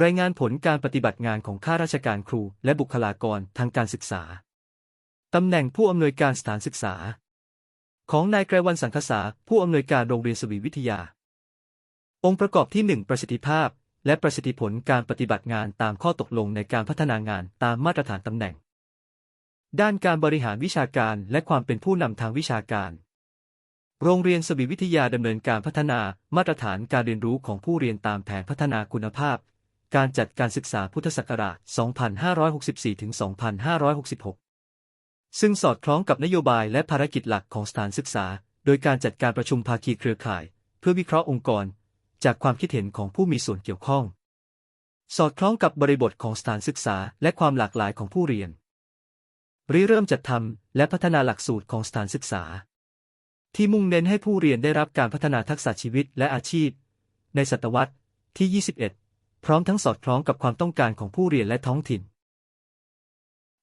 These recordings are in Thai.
รายงานผลการปฏิบัติงานของข้าราชการครูและบุคลากรทางการศึกษา ตำแหน่งผู้อำนวยการสถานศึกษา ของนายไกรวันสังคสาผู้อำนวยการโรงเรียนสวีวิทยา องค์ประกอบที่ 1 ประสิทธิภาพ และประสิทธิผลการปฏิบัติงานตามข้อตกลงในการพัฒนางานตามมาตรฐานตำแหน่ง ด้านการบริหารวิชาการและความเป็นผู้นำทางวิชาการ โรงเรียนสวีวิทยาดำเนินการพัฒนามาตรฐานการเรียนรู้ของผู้เรียนตามแผนพัฒนาคุณภาพ การจัดการศึกษาพุทธศักราช 2564-2566 ซึ่งสอดคล้องกับนโยบายและภารกิจหลักของสถานศึกษา โดยการจัดการประชุมภาคีเครือข่าย เพื่อวิเคราะห์องค์กร จากความคิดเห็นของผู้มีส่วนเกี่ยวข้อง สอดคล้องกับบริบทของสถานศึกษาและความหลากหลายของผู้เรียนริเริ่มจัดทำและพัฒนาหลักสูตรของสถานศึกษา ที่มุ่งเน้นให้ผู้เรียนได้รับการพัฒนาทักษะชีวิตและอาชีพ ในศตวรรษที่ 21 พร้อมทั้งสอดคล้องกับความต้องการของผู้เรียนและท้องถิ่น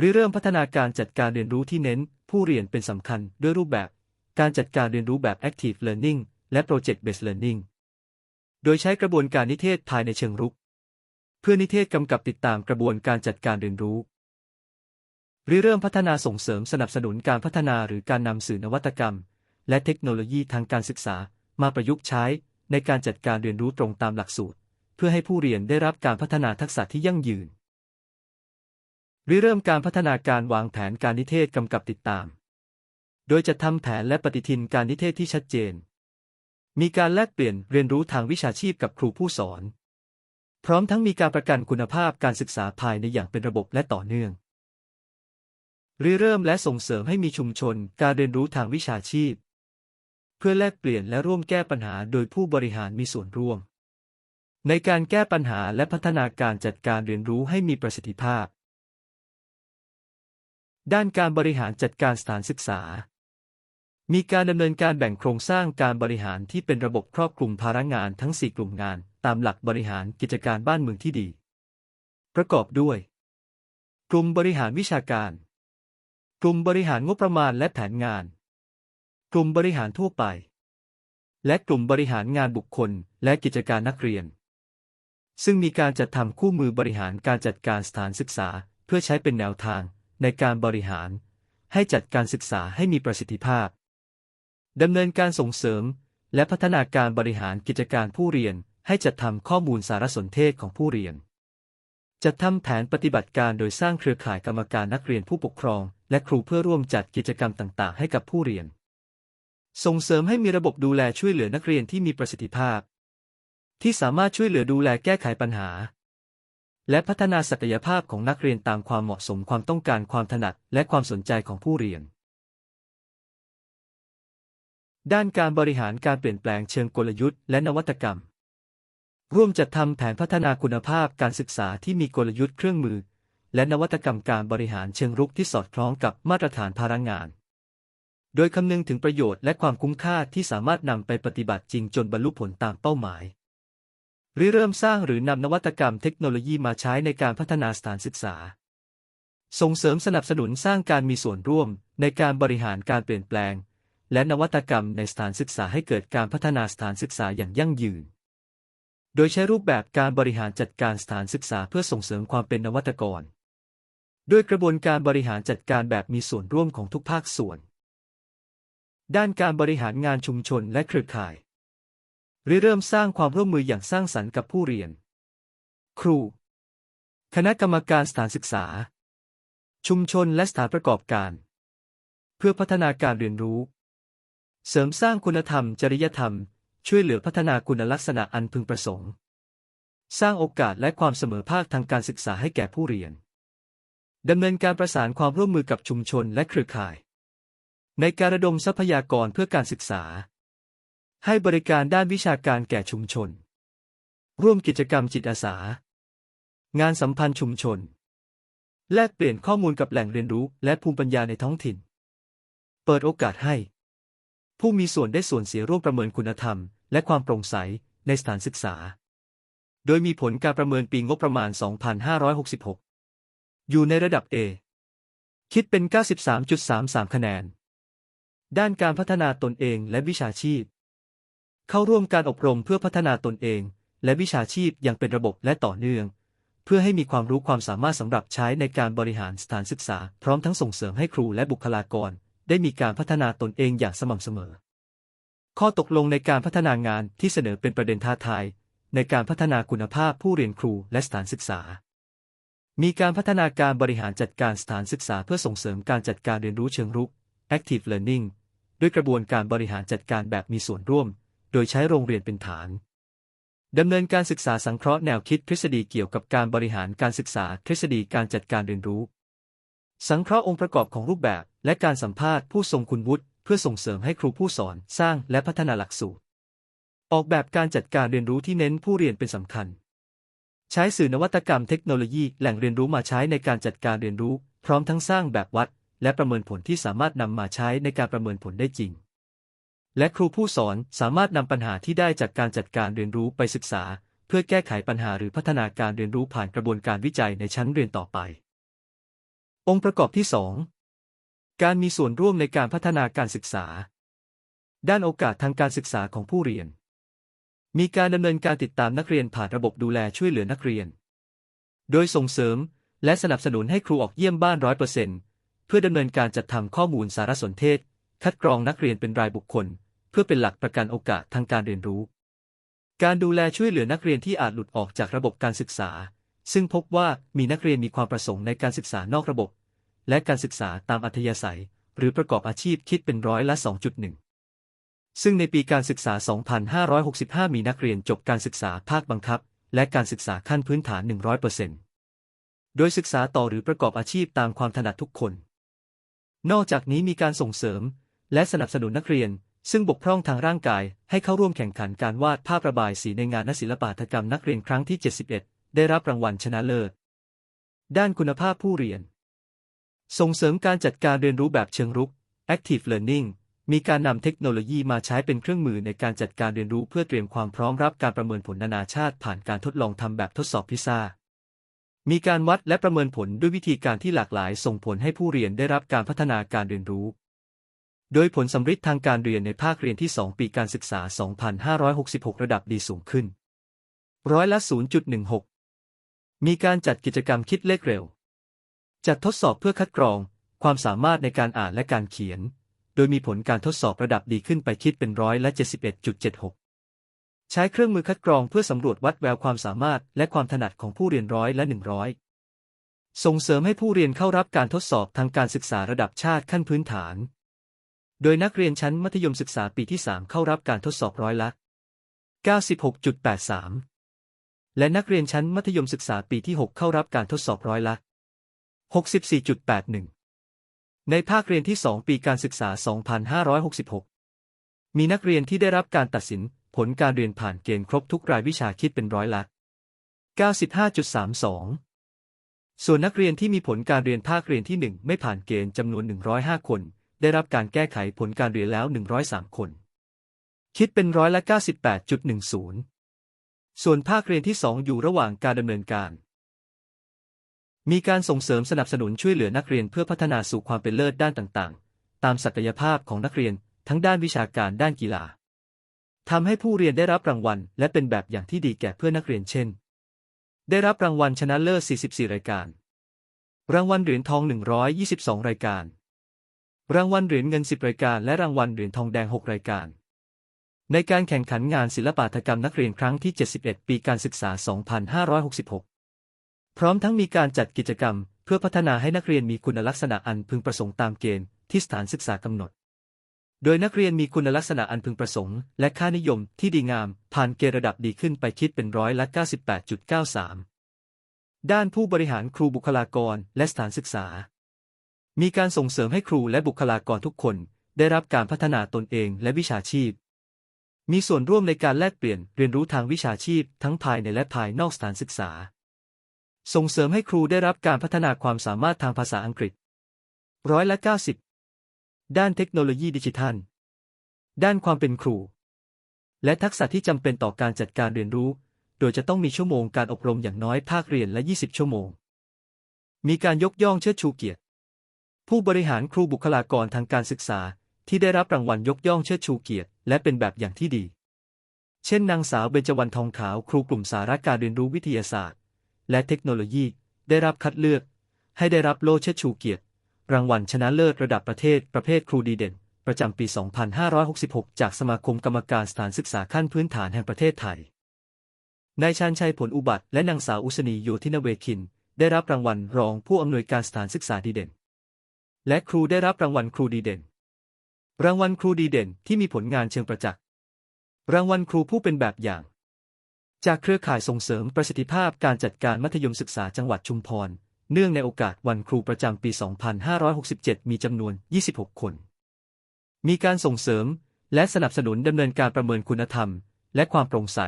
ริเริ่มพัฒนาการจัดการเรียนรู้ที่เน้น ผู้เรียนเป็นสำคัญด้วยรูปแบบ การจัดการเรียนรู้แบบ active learning และ project based learning โดยใช้กระบวนการนิเทศภายในเชิงรุก เพื่อนิเทศกำกับติดตามกระบวนการจัดการเรียนรู้ริเริ่มพัฒนาส่งเสริมสนับสนุนการพัฒนาหรือการนำสื่อนวัตกรรม และเทคโนโลยีทางการศึกษา มาประยุกต์ใช้ในการจัดการเรียนรู้ตรงตามหลักสูตร พื่อให้ผู้เรียนได้รับการพัฒนาทักษะที่ยั่งยืนริเริ่มการพัฒนาการวางแผนการนิเทศกำกับติดตาม โดยจะทำแผนและปฏิทินการนิเทศที่ชัดเจน มีการแลกเปลี่ยนเรียนรู้ทางวิชาชีพกับครูผู้สอน พร้อมทั้งมีการประกันคุณภาพการศึกษาภายในอย่างเป็นระบบและต่อเนื่องริเริ่มและส่งเสริมให้มีชุมชนการเรียนรู้ทางวิชาชีพ เพื่อแลกเปลี่ยนและร่วมแก้ปัญหาโดยผู้บริหารมีส่วนร่วม ในการแก้ปัญหาและพัฒนาการจัดการเรียนรู้ให้มีประสิทธิภาพ ด้านการบริหารจัดการสถานศึกษา มีการดำเนินการแบ่งโครงสร้างการบริหารที่เป็นระบบครอบคลุมภาระงานทั้ง 4 กลุ่มงาน ตามหลักบริหารกิจการบ้านเมืองที่ดี ประกอบด้วย กลุ่มบริหารวิชาการ กลุ่มบริหารงบประมาณและแผนงาน กลุ่มบริหารทั่วไป และกลุ่มบริหารงานบุคคล และกิจการนักเรียน ซึ่งมีการจัดทำคู่มือบริหารการจัดการสถานศึกษา เพื่อใช้เป็นแนวทางในการบริหาร ให้จัดการศึกษาให้มีประสิทธิภาพดำเนินการส่งเสริม และพัฒนาการบริหารกิจการผู้เรียน ให้จัดทำข้อมูลสารสนเทศของผู้เรียน จัดทำแผนปฏิบัติการโดยสร้างเครือข่ายกรรมการนักเรียนผู้ปกครอง และครูเพื่อร่วมจัดกิจกรรมต่าง ๆ ให้กับผู้เรียน ส่งเสริมให้มีระบบดูแลช่วยเหลือนักเรียนที่มีประสิทธิภาพ ที่สามารถช่วยเหลือดูแลแก้ไขปัญหา และพัฒนาศักยภาพของนักเรียนตามความเหมาะสมความต้องการความถนัดและความสนใจของผู้เรียน ด้านการบริหารการเปลี่ยนแปลงเชิงกลยุทธ์และนวัตกรรม ร่วมจัดทำแผนพัฒนาคุณภาพการศึกษาที่มีกลยุทธ์เครื่องมือ และนวัตกรรมการบริหารเชิงรุกที่สอดคล้องกับมาตรฐานพลังงานโดยคำนึงถึงประโยชน์และความคุ้มค่าที่สามารถนำไปปฏิบัติจริงจนบรรลุผลตามเป้าหมาย ริเริ่มสร้างหรือนำนวัตกรรมเทคโนโลยีมาใช้ในการพัฒนาสถานศึกษา ส่งเสริมสนับสนุนสร้างการมีส่วนร่วมในการบริหารการเปลี่ยนแปลง และนวัตกรรมในสถานศึกษาให้เกิดการพัฒนาสถานศึกษาอย่างยั่งยืน โดยใช้รูปแบบการบริหารจัดการสถานศึกษาเพื่อส่งเสริมความเป็นนวัตกร ด้วยกระบวนการบริหารจัดการแบบมีส่วนร่วมของทุกภาคส่วน ด้านการบริหารงานชุมชนและเครือข่าย ริเริ่มสร้างความร่วมมืออย่างสร้างสรรค์กับผู้เรียน ครู คณะกรรมการสถานศึกษา ชุมชนและสถานประกอบการ เพื่อพัฒนาการเรียนรู้ เสริมสร้างคุณธรรม จริยธรรม ช่วยเหลือพัฒนาคุณลักษณะอันพึงประสงค์ สร้างโอกาสและความเสมอภาคทางการศึกษาให้แก่ผู้เรียนดำเนินการประสานความร่วมมือกับชุมชนและเครือข่าย ในการระดมทรัพยากรเพื่อการศึกษา ให้บริการด้านวิชาการแก่ชุมชน ร่วมกิจกรรมจิตอาสา งานสัมพันธ์ชุมชน แลกเปลี่ยนข้อมูลกับแหล่งเรียนรู้และภูมิปัญญาในท้องถิ่น เปิดโอกาสให้ ผู้มีส่วนได้ส่วนเสียร่วมประเมินคุณธรรม และความโปร่งใสในสถานศึกษา โดยมีผลการประเมินปีงบประมาณ 2566 อยู่ในระดับ A คิดเป็น 93.33 คะแนน ด้านการพัฒนาตนเองและวิชาชีพ เข้าร่วมการอบรมเพื่อพัฒนาตนเอง และวิชาชีพอย่างเป็นระบบและต่อเนื่อง เพื่อให้มีความรู้ความสามารถสำหรับใช้ในการบริหารสถานศึกษา พร้อมทั้งส่งเสริมให้ครูและบุคลากร ได้มีการพัฒนาตนเองอย่างสม่ำเสมอ ข้อตกลงในการพัฒนางานที่เสนอเป็นประเด็นท้าทายในการพัฒนาคุณภาพผู้เรียนครูและสถานศึกษา มีการพัฒนาการบริหารจัดการสถานศึกษาเพื่อส่งเสริมการจัดการเรียนรู้เชิงรุก active learning ด้วยกระบวนการบริหารจัดการแบบมีส่วนร่วม โดยใช้โรงเรียนเป็นฐานดำเนินการศึกษาสังเคราะห์แนวคิดทฤษฎีเกี่ยวกับการบริหารการศึกษาทฤษฎีการจัดการเรียนรู้ สังเคราะห์องค์ประกอบของรูปแบบ และการสัมภาษณ์ผู้ทรงคุณวุฒิเพื่อส่งเสริมให้ครูผู้สอนสร้างและพัฒนาหลักสูตร ออกแบบการจัดการเรียนรู้ที่เน้นผู้เรียนเป็นสำคัญ ใช้สื่อนวัตกรรมเทคโนโลยีแหล่งเรียนรู้มาใช้ในการจัดการเรียนรู้ พร้อมทั้งสร้างแบบวัด และประเมินผลที่สามารถนำมาใช้ในการประเมินผลได้จริง และครูผู้สอนสามารถนำปัญหาที่ได้จากการจัดการเรียนรู้ไปศึกษา เพื่อแก้ไขปัญหาหรือพัฒนาการเรียนรู้ผ่านกระบวนการวิจัยในชั้นเรียนต่อไป องค์ประกอบที่ 2 การมีส่วนร่วมในการพัฒนาการศึกษา ด้านโอกาสทางการศึกษาของผู้เรียน มีการดำเนินการติดตามนักเรียนผ่านระบบดูแลช่วยเหลือนักเรียน โดยส่งเสริม และสนับสนุนให้ครูออกเยี่ยมบ้านร้อยเปอร์เซ็นต์เพื่อดำเนินการจัดทำข้อมูลสารสนเทศ คัดกรองนักเรียนเป็นรายบุคคล เพื่อเป็นหลักประกันโอกาสทางการเรียนรู้ การดูแลช่วยเหลือนักเรียนที่อาจหลุดออกจากระบบการศึกษา ซึ่งพบว่ามีนักเรียนมีความประสงค์ในการศึกษานอกระบบ และการศึกษาตามอัธยาศัย หรือประกอบอาชีพคิดเป็นร้อยละ 2.1 ซึ่งในปีการศึกษา 2565 มีนักเรียนจบการศึกษาภาคบังคับ และการศึกษาขั้นพื้นฐาน 100%โดยศึกษาต่อหรือประกอบอาชีพตามความถนัดทุกคน นอกจากนี้มีการส่งเสริม และสนับสนุนนักเรียน ซึ่งบกพร่องทางร่างกายให้เข้าร่วมแข่งขันการวาดภาพระบายสีในงานนศิลปาถกรรมนักเรียนครั้งที่ 71 ได้รับรางวัลชนะเลิศ ด้านคุณภาพผู้เรียน ส่งเสริมการจัดการเรียนรู้แบบเชิงรุก active learning มีการนำเทคโนโลยีมาใช้เป็นเครื่องมือในการจัดการเรียนรู้เพื่อเตรียมความพร้อมรับการประเมินผลนานาชาติผ่านการทดลองทำแบบทดสอบพิซซ่ามีการวัดและประเมินผลด้วยวิธีการที่หลากหลายส่งผลให้ผู้เรียนได้รับการพัฒนาการเรียนรู้ โดยผลสำฤทธิ์ทางการเรียนในภาคเรียนที่ 2 ปีการศึกษา 2566 ระดับดีสูงขึ้น ร้อยละ 0.16 มีการจัดกิจกรรมคิดเลขเร็ว จัดทดสอบเพื่อคัดกรอง ความสามารถในการอ่านและการเขียน โดยมีผลการทดสอบระดับดีขึ้นไปคิดเป็นร้อยละ 71.76 ใช้เครื่องมือคัดกรองเพื่อสำรวจวัดแววความสามารถและความถนัดของผู้เรียนร้อยละ 100 ส่งเสริมให้ผู้เรียนเข้ารับการทดสอบทางการศึกษาระดับชาติขั้นพื้นฐาน โดยนักเรียนชั้นมัธยมศึกษาปีที่ 3 เข้ารับการทดสอบร้อยละ 96.83 และนักเรียนชั้นมัธยมศึกษาปีที่ 6 เข้ารับการทดสอบร้อยละ 64.81 ในภาคเรียนที่ 2 ปีการศึกษา 2566 มีนักเรียนที่ได้รับการตัดสินผลการเรียนผ่านเกณฑ์ครบทุกรายวิชาคิดเป็นร้อยละ 95.32 ส่วนนักเรียนที่มีผลการเรียนภาคเรียนที่ 1 ไม่ผ่านเกณฑ์จำนวน 105 คน ได้รับการแก้ไขผลการเรียนแล้ว 103 คน คิดเป็นร้อยละ 98.10 ส่วนภาคเรียนที่ 2 อยู่ระหว่างการดำเนินการ มีการส่งเสริมสนับสนุนช่วยเหลือนักเรียนเพื่อพัฒนาสู่ความเป็นเลิศด้านต่างๆ ตามศักยภาพของนักเรียนทั้งด้านวิชาการด้านกีฬาทำให้ผู้เรียนได้รับรางวัล และเป็นแบบอย่างที่ดีแก่เพื่อนนักเรียนเช่น ได้รับรางวัลชนะเลิศ 44 รายการ รางวัลเหรียญทอง 122 รายการ รางวัลเหรียญเงิน 10 รายการ และรางวัลเหรียญทองแดง 6 รายการ ในการแข่งขันงานศิลปาถกรรมนักเรียนครั้งที่ 71 ปีการศึกษา 2566 พร้อมทั้งมีการจัดกิจกรรม เพื่อพัฒนาให้นักเรียนมีคุณลักษณะอันพึงประสงค์ตามเกณฑ์ที่สถานศึกษากำหนด โดยนักเรียนมีคุณลักษณะอันพึงประสงค์ และค่านิยมที่ดีงาม ผ่านเกณฑ์ระดับดีขึ้นไปคิดเป็นร้อยละ 98.93 ด้านผู้บริหารครูบุคลากรและสถานศึกษา มีการส่งเสริมให้ครูและบุคลากรทุกคน ได้รับการพัฒนาตนเองและวิชาชีพ มีส่วนร่วมในการแลกเปลี่ยนเรียนรู้ทางวิชาชีพ ทั้งภายในและภายนอกสถานศึกษา ส่งเสริมให้ครูได้รับการพัฒนาความสามารถทางภาษาอังกฤษร้อยละ90 ด้านเทคโนโลยีดิจิทัล ด้านความเป็นครู และทักษะที่จำเป็นต่อการจัดการเรียนรู้ โดยจะต้องมีชั่วโมงการอบรมอย่างน้อยภาคเรียนละ 20 ชั่วโมง มีการยกย่องเชิดชูเกียรติ ผู้บริหารครูบุคลากรทางการศึกษา ที่ได้รับรางวัลยกย่องเชิดชูเกียรติ และเป็นแบบอย่างที่ดี เช่นนางสาวเบญจวรรณทองขาวครูกลุ่มสาระการเรียนรู้วิทยาศาสตร์ และเทคโนโลยี ได้รับคัดเลือก ให้ได้รับโล่เชิดชูเกียรติ รางวัลชนะเลิศระดับประเทศ ประเภทครูดีเด่น ประจำปี 2566 จากสมาคมกรรมการสถานศึกษาขั้นพื้นฐานแห่งประเทศไทยนายชาญชัยผลอุบัติและนางสาวอุศนีโยธินเวคิน ได้รับรางวัลรองผู้อำนวยการสถานศึกษาดีเด่น และครูได้รับรางวัลครูดีเด่น รางวัลครูดีเด่นที่มีผลงานเชิงประจักษ์ รางวัลครูผู้เป็นแบบอย่าง จากเครือข่ายส่งเสริมประสิทธิภาพการจัดการมัธยมศึกษาจังหวัดชุมพร เนื่องในโอกาสวันครูประจำปี 2567 มีจำนวน 26 คน มีการส่งเสริมและสนับสนุนดำเนินการประเมินคุณธรรม และความโปร่งใส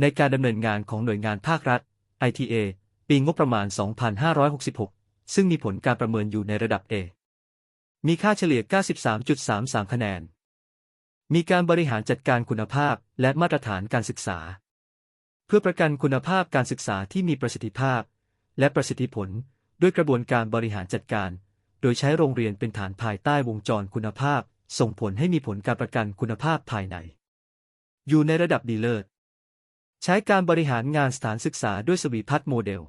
ในการดำเนินงานของหน่วยงานภาครัฐ ITA ปีงบประมาณ 2566 ซึ่งมีผลการประเมินอยู่ในระดับ A มีค่าเฉลี่ย 93.33 คะแนน มีการบริหารจัดการคุณภาพและมาตรฐานการศึกษา เพื่อประกันคุณภาพการศึกษาที่มีประสิทธิภาพ และประสิทธิผลด้วยกระบวนการบริหารจัดการ โดยใช้โรงเรียนเป็นฐานภายใต้วงจรคุณภาพ ส่งผลให้มีผลการประกันคุณภาพภายใน อยู่ในระดับดีเลิศ ใช้การบริหารงานสถานศึกษาด้วยสวีพัฒน์โมเดล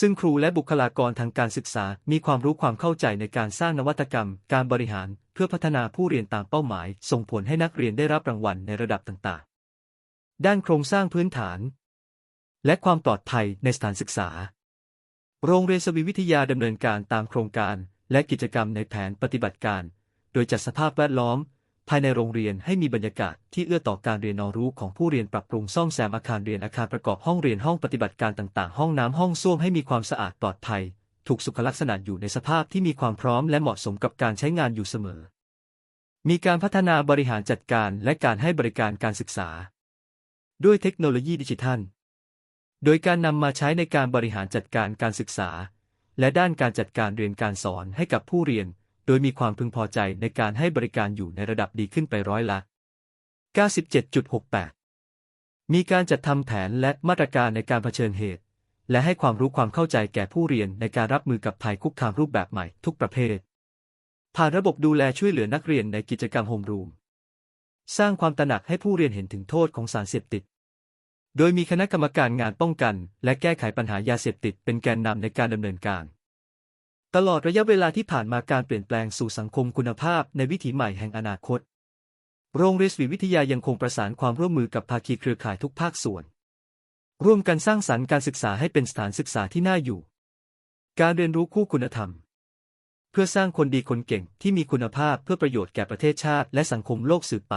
ซึ่งครูและบุคลากรทางการศึกษามีความรู้ความเข้าใจในการสร้างนวัตกรรม การบริหาร เพื่อพัฒนาผู้เรียนตามเป้าหมาย ส่งผลให้นักเรียนได้รับรางวัลในระดับต่างๆ ด้านโครงสร้างพื้นฐาน และความปลอดภัยในสถานศึกษา โรงเรียนสวีวิทยาดำเนินการตามโครงการ และกิจกรรมในแผนปฏิบัติการ โดยจัดสภาพแวดล้อม ภายในโรงเรียนให้มีบรรยากาศที่เอื้อต่อการเรียนรู้ของผู้เรียนปรับปรุงซ่อมแซมอาคารเรียนอาคารประกอบห้องเรียนห้องปฏิบัติการต่างๆ ห้องน้ำห้องส้วมให้มีความสะอาดปลอดภัย ถูกสุขลักษณะอยู่ในสภาพที่มีความพร้อมและเหมาะสมกับการใช้งานอยู่เสมอ มีการพัฒนาบริหารจัดการและการให้บริการการศึกษา ด้วยเทคโนโลยีดิจิทัล โดยการนำมาใช้ในการบริหารจัดการการศึกษา และด้านการจัดการเรียนการสอนให้กับผู้เรียน โดยมีความพึงพอใจในการให้บริการอยู่ในระดับดีขึ้นไปร้อยละ 97.68 มีการจัดทำแผนและมาตรการในการเผชิญเหตุ และให้ความรู้ความเข้าใจแก่ผู้เรียนในการรับมือกับภัยคุกคามรูปแบบใหม่ทุกประเภท ผ่านระบบดูแลช่วยเหลือนักเรียนในกิจกรรมโฮมรูม สร้างความตระหนักให้ผู้เรียนเห็นถึงโทษของสารเสพติด โดยมีคณะกรรมการงานป้องกัน และแก้ไขปัญหายาเสพติดเป็นแกนนำในการดำเนินการ ตลอดระยะเวลาที่ผ่านมาการเปลี่ยนแปลงสู่สังคมคุณภาพในวิถีใหม่แห่งอนาคต โรงเรียนศรีวิทยายังคงประสานความร่วมมือกับภาคีเครือข่ายทุกภาคส่วน ร่วมกันสร้างสรรค์การศึกษาให้เป็นสถานศึกษาที่น่าอยู่ การเรียนรู้คู่คุณธรรม เพื่อสร้างคนดีคนเก่งที่มีคุณภาพเพื่อประโยชน์แก่ประเทศชาติและสังคมโลกสืบไป